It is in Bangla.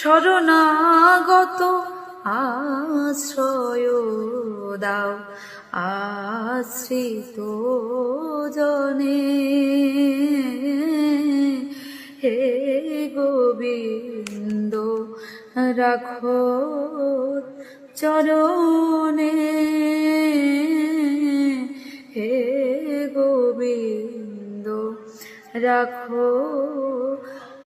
শরণাগত আশ্রয় দাও আশ্রিত জনে। হে গোবিন্দ রাখো চরণে। হে গোবিন্দ রাখো